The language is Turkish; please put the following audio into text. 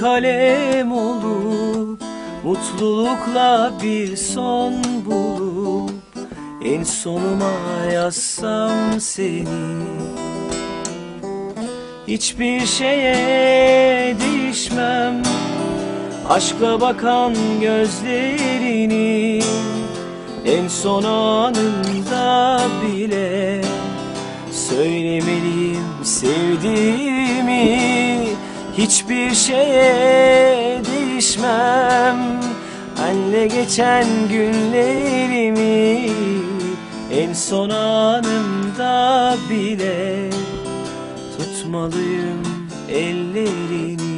kalem olup Mutlulukla bir son bulup En sonuma yazsam seni. Hiçbir şeye değişmem. Aşkla bakan gözlerini En son anında bile Söylemeliyim sevdiğimi Hiçbir şeye değişmem. Benle geçen günlerimi En son anında bile Tutmalıyım ellerini